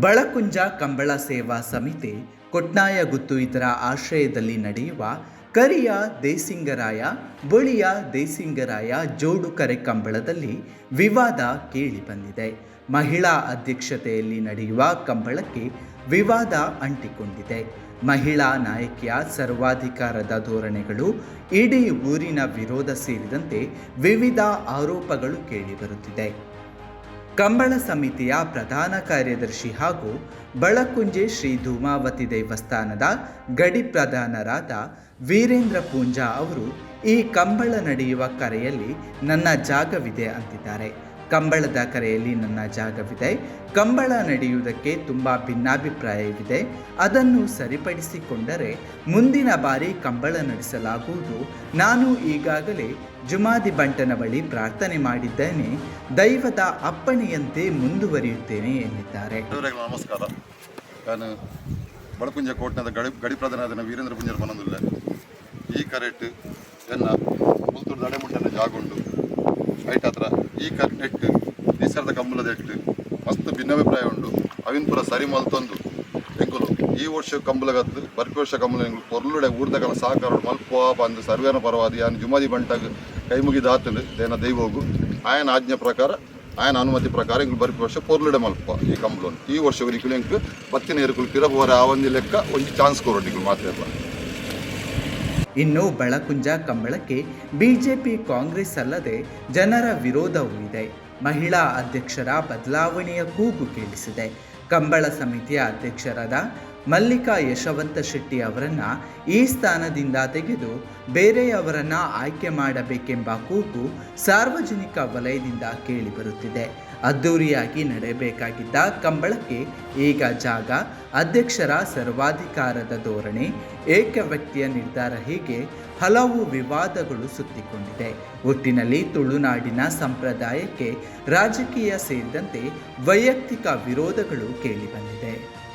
ಬಳಕುಂಜ ಕಂಬಳ ಸೇವಾ ಸಮಿತಿ ಕೊಟ್ನಾಯಗುತ್ತು ಇದರ ಆಶ್ರಯದಲ್ಲಿ ನಡೆಯುವ ಕರಿಯ ದೇಸಿಂಗರಾಯ, ಬಳಿಯ ದೇಸಿಂಗರಾಯ ಜೋಡು ಕರೆ ಕಂಬಳದಲ್ಲಿ ವಿವಾದ ಕೇಳಿಬಂದಿದೆ. ಮಹಿಳಾ ಅಧ್ಯಕ್ಷತೆಯಲ್ಲಿ ನಡೆಯುವ ಕಂಬಳಕ್ಕೆ ವಿವಾದ ಅಂಟಿಕೊಂಡಿದೆ. ಮಹಿಳಾ ನಾಯಕಿಯ ಸರ್ವಾಧಿಕಾರದ ಧೋರಣೆಗಳು ಇಡೀ ಊರಿನ ವಿರೋಧ ಸೇರಿದಂತೆ ವಿವಿಧ ಆರೋಪಗಳು ಕೇಳಿಬರುತ್ತಿದೆ. ಕಂಬಳ ಸಮಿತಿಯ ಪ್ರಧಾನ ಕಾರ್ಯದರ್ಶಿ ಹಾಗೂ ಬಳಕುಂಜೆ ಶ್ರೀ ಧೂಮಾವತಿ ದೇವಸ್ಥಾನದ ಗಡಿ ಪ್ರಧಾನರಾದ ವೀರೇಂದ್ರ ಪೂಂಜಾ ಅವರು ಈ ಕಂಬಳ ನಡೆಯುವ ಕರೆಯಲ್ಲಿ ನನ್ನ ಜಾಗವಿದೆ ಅಂತಿದ್ದಾರೆ. ಕಂಬಳದ ಕರೆಯಲ್ಲಿ ನನ್ನ ಜಾಗವಿದೆ. ಕಂಬಳ ನಡೆಯುವುದಕ್ಕೆ ತುಂಬ ಭಿನ್ನಾಭಿಪ್ರಾಯವಿದೆ. ಅದನ್ನು ಸರಿಪಡಿಸಿಕೊಂಡರೆ ಮುಂದಿನ ಬಾರಿ ಕಂಬಳ ನಡೆಸಲಾಗುವುದು. ನಾನು ಈಗಾಗಲೇ ಜುಮಾದಿ ಬಂಟನ ಬಳಿ ಪ್ರಾರ್ಥನೆ ಮಾಡಿದ್ದೇನೆ. ದೈವದ ಅಪ್ಪಣೆಯಂತೆ ಮುಂದುವರಿಯುತ್ತೇನೆ ಎಂದಿದ್ದಾರೆ. ನಮಸ್ಕಾರ. ನಾನು ಬಳಪುಂಜ ಕೋಟ್ನದ ಗಡಿ ಗಡಿ ವೀರೇಂದ್ರ ಪುಂಜರ್ ಈ ಕರೆಟ್ ಎನ್ನ ಪುಲ್ತೂರು ದಡೆಮುಟ್ಟನ ಜಾಗುಂಡು ಐಟ್ ಹತ್ರ ಈ ಕರ್ ನೆಟ್ ನಿಸರ್ದ ಕಮ್ಮಲದ ಎಟ್ಟು ಮಸ್ತ್ ಭಿನ್ನಾಭಿಪ್ರಾಯ ಉಂಡು ಅವಿನ್ಪುರ ಪೂರ ಸರಿ ಮಲ್ತೊಂದು ಎಂಕುಲು ಈ ವರ್ಷ ಕಂಬಲಗತ್ತು ಬರ್ಕ ವರ್ಷ ಕಂಬಲ ಪೊರ್ಲುಡೆ ಊರ್ದಕಲ ಸಹಕಾರ ಮಲ್ಪ ಬಂದು ಸರ್ವೇನ ಪರವಾದಿ ಯಾನು ಜುಮಾದಿ ಬಂಟಾಗ ಕೈ ಮುಗಿದ ಆತಂದು ದೇನ ದೈವೋಗು. ಆಯನ ಆಜ್ಞೆ ಪ್ರಕಾರ, ಆಯನ ಅನುಮತಿ ಪ್ರಕಾರ ಇಂಗ್ ಬರ್ಕ ವರ್ಷ ಪೊರ್ಲುಡೆ ಮಲ್ಪ ಈ ಕಂಬಲವನ್ನು ಈ ವರ್ಷ ಇರಿಕುಲು ಎಂಕ್ ಬತ್ತಿನ ಇರುಕುಲು ಪಿರಬೋರೆ ಆ ಒಂದು ಲೆಕ್ಕ, ಒಂದು ಚಾನ್ಸ್ ಕೊರೊಟ್ಟಿಗಳು ಮಾತ್ರ ಇನ್ನು ಬಳಕುಂಜ ಕಂಬಳಕ್ಕೆ ಬಿಜೆಪಿ ಕಾಂಗ್ರೆಸ್ ಅಲ್ಲದೆ ಜನರ ವಿರೋಧವೂ ಇದೆ. ಮಹಿಳಾ ಅಧ್ಯಕ್ಷರ ಬದಲಾವಣೆಯ ಕೂಗು ಕೇಳಿಸಿದೆ. ಕಂಬಳ ಸಮಿತಿಯ ಅಧ್ಯಕ್ಷರಾದ ಮಲ್ಲಿಕಾ ಯಶವಂತ ಶೆಟ್ಟಿ ಅವರನ್ನ ಈ ಸ್ಥಾನದಿಂದ ತೆಗೆದು ಬೇರೆಯವರನ್ನ ಆಯ್ಕೆ ಮಾಡಬೇಕೆಂಬ ಕೂಗು ಸಾರ್ವಜನಿಕ ವಲಯದಿಂದ ಕೇಳಿಬರುತ್ತಿದೆ. ಅದ್ದೂರಿಯಾಗಿ ನಡೆಯಬೇಕಾಗಿದ್ದ ಕಂಬಳಕ್ಕೆ ಈಗ ಜಾಗ, ಅಧ್ಯಕ್ಷರ ಸರ್ವಾಧಿಕಾರದ ಧೋರಣೆ ಏಕ ವ್ಯಕ್ತಿಯ ನಿರ್ಧಾರ ಹೀಗೆ ಹಲವು ವಿವಾದಗಳು ಸುತ್ತಿಕೊಂಡಿದೆ. ಒಟ್ಟಿನಲ್ಲಿ ತುಳುನಾಡಿನ ಸಂಪ್ರದಾಯಕ್ಕೆ ರಾಜಕೀಯ ಸೇರಿದಂತೆ ವೈಯಕ್ತಿಕ ವಿರೋಧಗಳು ಕೇಳಿಬಂದಿದೆ.